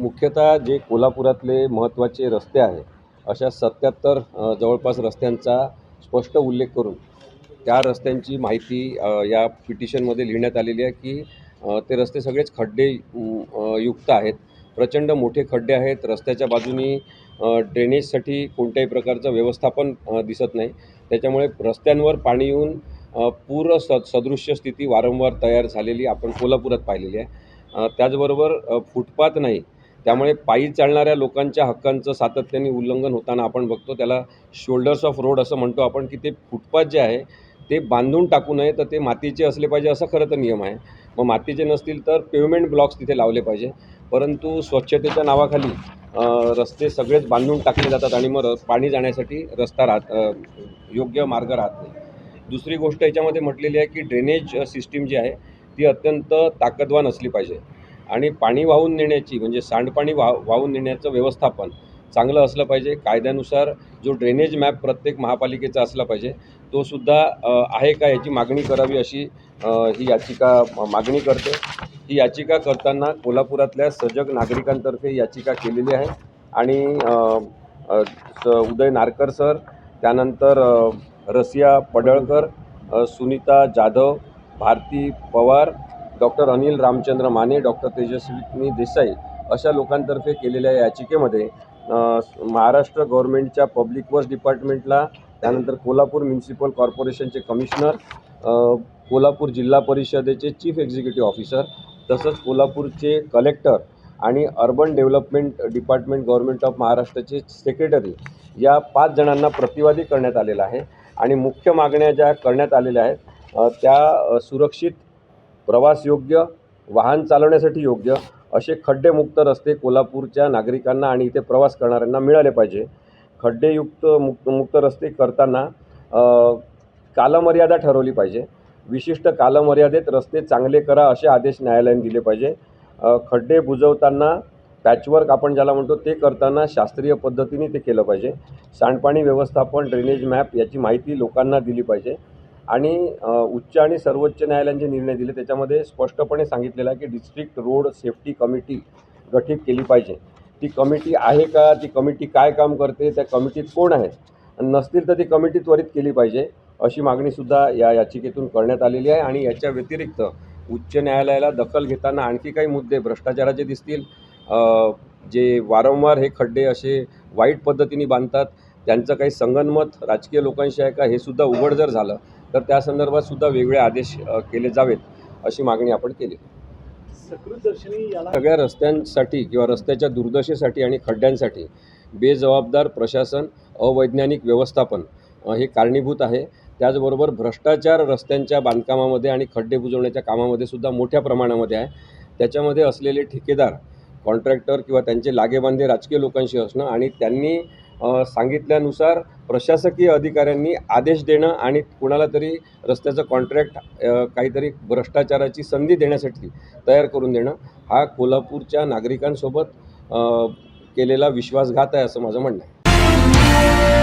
मुख्यतः जे कोल्हापुरातले महत्त्वाचे रस्ते आहे अशा सत्याहत्तर जवळपास रस्त्यांचा स्पष्ट उल्लेख करून त्या रस्त्यांची माहिती या पिटिशनमध्ये लिहिण्यात आलेली आहे की ते रस्ते सगळेच खड्डे युक्त आहेत. प्रचंड मोठे खड्डे आहेत. रस्त्याच्या बाजूनी ड्रेनेजसाठी कोणत्याही प्रकारचं व्यवस्थापन दिसत नाही. त्याच्यामुळे रस्त्यांवर पाणी येऊन पूर स सदृश्य स्थिती वारंवार तयार झालेली आपण कोल्हापुरात पाहिलेली आहे. त्याचबरोबर फुटपाथ नाही त्यामुळे पायी चालणाऱ्या लोकांच्या हक्कांचं सातत्याने उल्लंघन होताना आपण बघतो त्याला शोल्डर्स ऑफ रोड असं म्हणतो आपण की ते फुटपाथ जे आहे ते बांधून टाकू नये तर ते मातीचे असले पाहिजे असा खरं तर नियम आहे. मग मातीचे नसतील तर पेवमेंट ब्लॉक्स तिथे लावले पाहिजे. परंतु स्वच्छतेच्या नावाखाली रस्ते सगळेच बांधून टाकले जातात आणि मग पाणी जाण्यासाठी रस्ता राहत योग्य मार्ग राहत नाही. दुसरी गोष्ट याच्यामध्ये म्हटलेली आहे की ड्रेनेज सिस्टीम जी आहे ती अत्यंत ताकदवान असली पाहिजे. आणि पाणी वाहून नेण्याची म्हणजे सांडपाणी वाह वाहून नेण्याचं व्यवस्थापन चांगलं असलं पाहिजे. कायद्यानुसार जो ड्रेनेज मॅप प्रत्येक महापालिकेचा असला पाहिजे तो सुद्धा आहे का याची मागणी करावी अशी ही याचिका मागणी करते. ही याचिका करताना कोल्हापुरातल्या सजग नागरिकांतर्फे याचिका केलेली आहे. आणि स- उदय नारकर सर त्यानंतर रसिया पडळकर सुनीता जाधव भारती पवार डॉक्टर अनिल रामचंद्र माने डॉक्टर तेजस्वी देसाई अशा लोकांतर्फे केलेल्या याचिकेमध्ये महाराष्ट्र गव्हर्नमेंटच्या पब्लिक वर्क्स डिपार्टमेंटला त्यानंतर कोल्हापूर म्युन्सिपल कॉर्पोरेशनचे कमिशनर कोल्हापूर जिल्हा परिषदेचे चीफ एक्झिक्युटिव्ह ऑफिसर तसंच कोल्हापूरचे कलेक्टर आणि urban development department government of महाराष्ट्राचे सेक्रेटरी या पाच जणांना प्रतिवादी करण्यात आलेला आहे. आणि मुख्य मागण्या ज्या करण्यात आलेल्या आहेत त्या सुरक्षित प्रवास योग्य वाहन चालवण्यासाठी योग्य असे खड्डेमुक्त रस्ते कोल्हापूरच्या नागरिकांना आणि इथे प्रवास करणाऱ्यांना मिळाले पाहिजे. खड्डेयुक्त मुक्त मुक्त रस्ते करताना कालमर्यादा ठरवली पाहिजे. विशिष्ट कालमर्यादेत रस्ते चांगले करा असे आदेश न्यायालयाने दिले पाहिजे. खड्डे बुजवताना पॅचवर्क आपण ज्याला म्हणतो ते करताना शास्त्रीय पद्धतीने ते केलं पाहिजे. सांडपाणी व्यवस्थापन ड्रेनेज मॅप याची माहिती लोकांना दिली पाहिजे. आणि उच्च आणि सर्वोच्च न्यायालयांचे निर्णय दिले. त्याच्यामध्ये स्पष्टपणे सांगितलेलं आहे की डिस्ट्रिक्ट रोड सेफ्टी कमिटी गठीत केली पाहिजे. ती कमिटी आहे का? ती कमिटी काय काम करते? त्या कमिटीत कोण आहेत आणि नसतील तर ती कमिटी त्वरित केली पाहिजे अशी मागणीसुद्धा या याचिकेतून करण्यात आलेली आहे. आणि याच्या व्यतिरिक्त उच्च न्यायालयाला दखल घेताना आणखी काही मुद्दे भ्रष्टाचाराचे दिसतील. जे वारंवार हे खड्डे असे वाईट पद्धतीने बांधतात त्यांचं काही संगनमत राजकीय लोकांशी आहे का? हे सुद्धा उघड जर झालं तर त्या संदर्भात सुद्धा वेगळे आदेश केले जावेत अशी मागणी आपण केली. सगळ्या रस्त्यांसाठी किंवा रस्त्याच्या दुर्दशेसाठी आणि खड्ड्यांसाठी बेजबाबदार प्रशासन अवैज्ञानिक व्यवस्थापन हे कारणीभूत आहे. त्याचबरोबर भ्रष्टाचार रस्त्यांच्या बांधकामामध्ये आणि खड्डे बुजवण्याच्या कामामध्ये सुद्धा मोठ्या प्रमाणामध्ये आहे. त्याच्यामध्ये असलेले ठेकेदार कॉन्ट्रॅक्टर किंवा त्यांचे लागेबांधे राजकीय लोकांशी असणं आणि त्यांनी सांगितल्यानुसार प्रशासकीय अधिकाऱ्यांनी आदेश देणं आणि कुणाला तरी रस्त्याचं कॉन्ट्रॅक्ट काहीतरी भ्रष्टाचाराची संधी देण्यासाठी तयार करून देणं हा कोल्हापूरच्या नागरिकांसोबत केलेला विश्वासघात आहे असं माझं म्हणणं आहे.